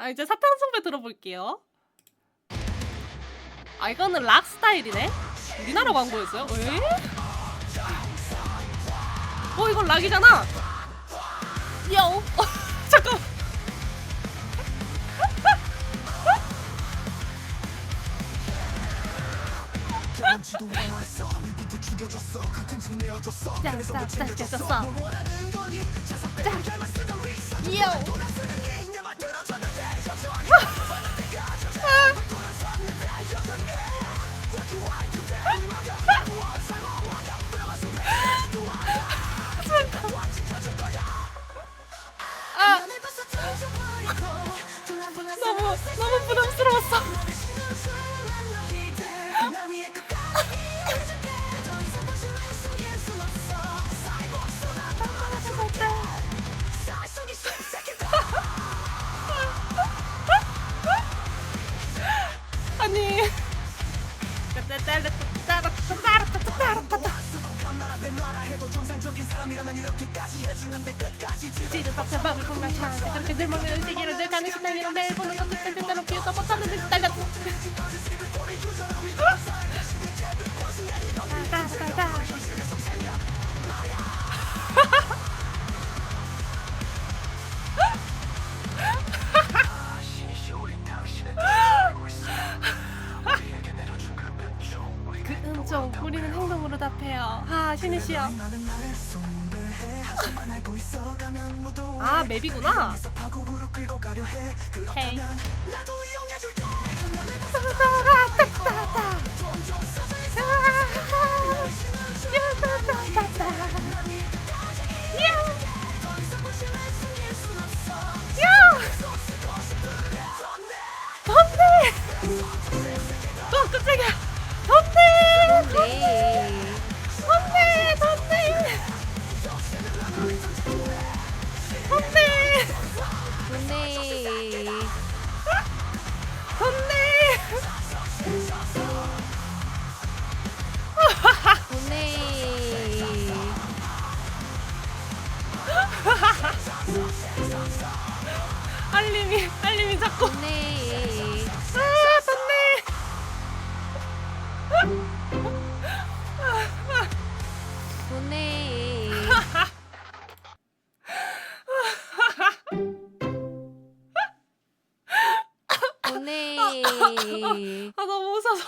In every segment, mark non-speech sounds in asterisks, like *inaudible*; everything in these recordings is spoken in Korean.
아 이제 사탕송배 들어볼게요. 아 이거는 락 스타일이네. 우리나라 광고였어요? 에? 어 이건 락이잖아. 요. 잠깐. 자, 자, 자, 자, 자, 자. 요. 너무 너무 부담스러웠어. 사람이라면 이렇게까지 해주는데 끝까지 지금 박자 밥을 공략 차는데 저렇게 늘 먹는 음식이라 늘 가는 식당이라 늘 보는 것들 땡땡대로 비웃어 못하는 듯날 같은 따따따따 아 신이시여 아 맵이구나. 헤이 *laughs* 알림이 알림이 자꾸. 아 던데! 좋네. 좋네. 아 너무 웃어서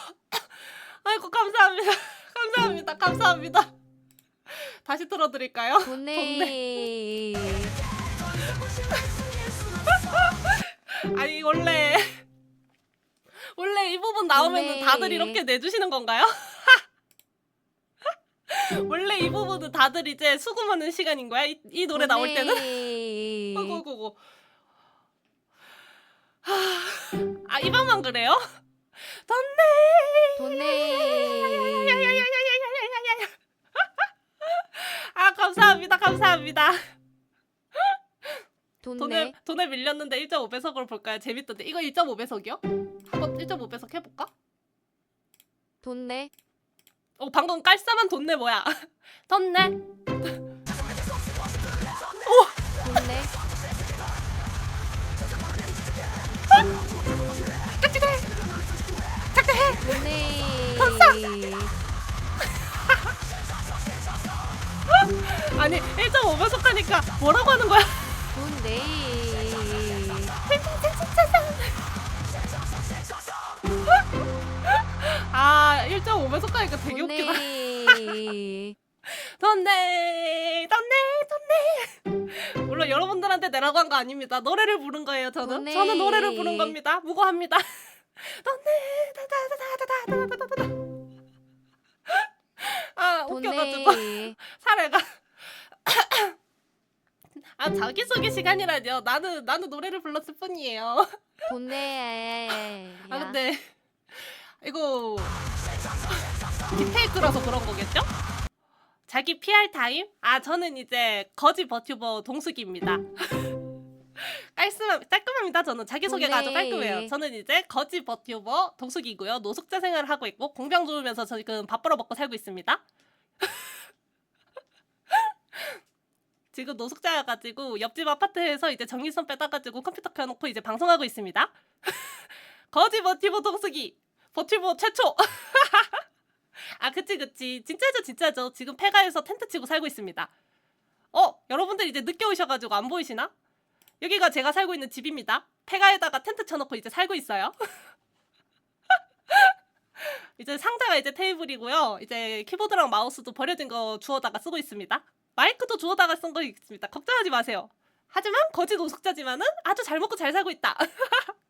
아이고 감사합니다 감사합니다 감사합니다 다시 틀어드릴까요? 좋네. 아니 원래 *laughs* 원래 이 부분 나오면 은 다들 이렇게 내주시는 건가요? *laughs* 원래 이 부분은 다들 이제 수금하는 시간인 거야? 이, 이 노래 나올 때는? *laughs* 어구구구. 아, 이 밤만 그래요? 돈네. 돈네. 아, 감사합니다. 감사합니다. 돈을 좋네. 돈을 밀렸는데 1.5배속으로 볼까요? 재밌던데 이거 1.5배속이요? 한번 1.5배속 해볼까? 좋네. 어 방금 깔쌈한 돈네 뭐야? 돈네 좋네. 착지해 착지해 좋네. 아니 1.5배속 하니까 뭐라고 하는 거야? 좋네. 아 1.5배속 하니까 되게 웃기다. 좋네. 돈네 돈네 돈네. 물론 여러분들한테 내라고 한 거 아닙니다. 노래를 부른 거예요 저는. 돈네. 저는 노래를 부른 겁니다. 무고합니다. *laughs* 돈네 다다다다다다다다다 아 웃겨가지고. 좋네. *laughs* 사례가 아 자기소개 시간이라뇨 나는 나는 노래를 불렀을 뿐이에요 *laughs* 좋네. 아 근데 이거 딥페이크라서 그런 거겠죠? 자기 PR 타임? 아 저는 이제 거지 버튜버 동숙입니다. *laughs* 깔끔함, 깔끔합니다. 저는 자기소개가 아주 네. 깔끔해요. 저는 이제 거지 버튜버 동숙이고요. 노숙자 생활을 하고 있고 공병 좋으면서 지금 밥 벌어 먹고 살고 있습니다. 지금 노숙자여가지고 옆집 아파트에서 이제 전기선 빼다가지고 컴퓨터 켜놓고 이제 방송하고 있습니다. *laughs* 거지 버티보 동숙이 버티보 최초. *laughs* 아 그치 그치 진짜죠 진짜죠 지금 폐가에서 텐트 치고 살고 있습니다. 어 여러분들 이제 늦게 오셔가지고 안 보이시나? 여기가 제가 살고 있는 집입니다. 폐가에다가 텐트 쳐놓고 이제 살고 있어요. *laughs* 이제 상자가 이제 테이블이고요. 이제 키보드랑 마우스도 버려진 거 주워다가 쓰고 있습니다. 마이크도 주워다가 쓴 거 있습니다. 걱정하지 마세요. 하지만 거지 노숙자지만은 아주 잘 먹고 잘 살고 있다. *laughs*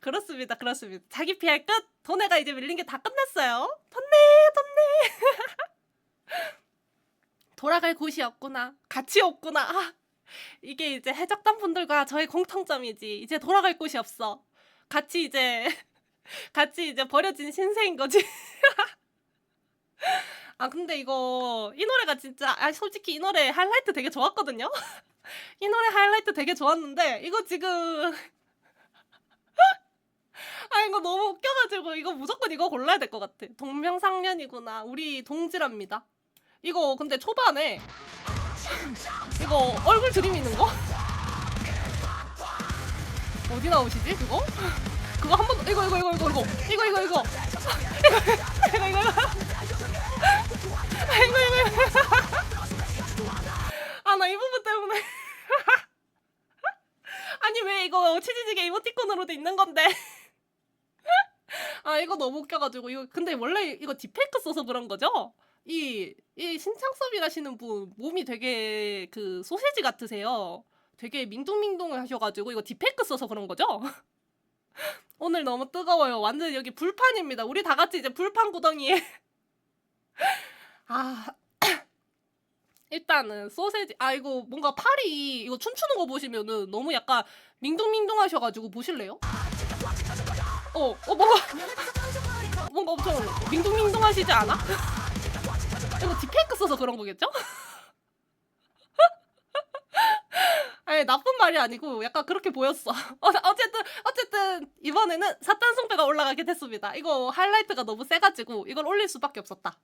그렇습니다. 그렇습니다. 자기 피할 끝. 돈에가 이제 밀린 게 다 끝났어요. 돈네, 돈네. *laughs* 돌아갈 곳이 없구나. 같이 없구나. 아, 이게 이제 해적단 분들과 저의 공통점이지. 이제 돌아갈 곳이 없어. 같이 이제 *laughs* 같이 이제 버려진 신세인 거지. 아 근데 이거 이 노래가 진짜 아 솔직히 이 노래 하이라이트 되게 좋았거든요. 이 노래 하이라이트 되게 좋았는데 이거 지금 아 이거 너무 웃겨가지고 이거 무조건 이거 골라야 될 것 같아. 동명상련이구나. 우리 동지랍니다. 이거 근데 초반에 이거 얼굴 들이미는 거? 어디 나오시지 그거? 그거 한 번 이거 이거 이거 이거 이거 이거 이거 이거 이거 이거 이거 이거 아이고 이거 아나 이 부분 때문에 *laughs* 아니 왜 이거 치즈지게 이모티콘으로 돼 있는 건데 아 이거 너무 웃겨가지고 이거 근데 원래 이거 딥페이크 써서 그런 거죠? 이, 이 신창섭이 라시는 분 몸이 되게 그 소세지 같으세요. 되게 민둥민둥 하셔가지고 이거 딥페이크 써서 그런 거죠? *laughs* 오늘 너무 뜨거워요. 완전 여기 불판입니다. 우리 다 같이 이제 불판 구덩이에 아 *clears throat* 일단은 소세지 아 이거 뭔가 팔이 이거 춤추는 거 보시면은 너무 약간 민둥민둥 하셔가지고 보실래요? 어, 어 뭔가 *laughs* 뭔가 엄청 민둥민둥 하시지 않아? *laughs* 이거 딥페이크 써서 그런 거겠죠? *laughs* 아니 나쁜 말이 아니고 약간 그렇게 보였어. 어, 어쨌든 어쨌든 이번에는 사탄 성배가 올라가게 됐습니다. 이거 하이라이트가 너무 세가지고 이걸 올릴 수밖에 없었다.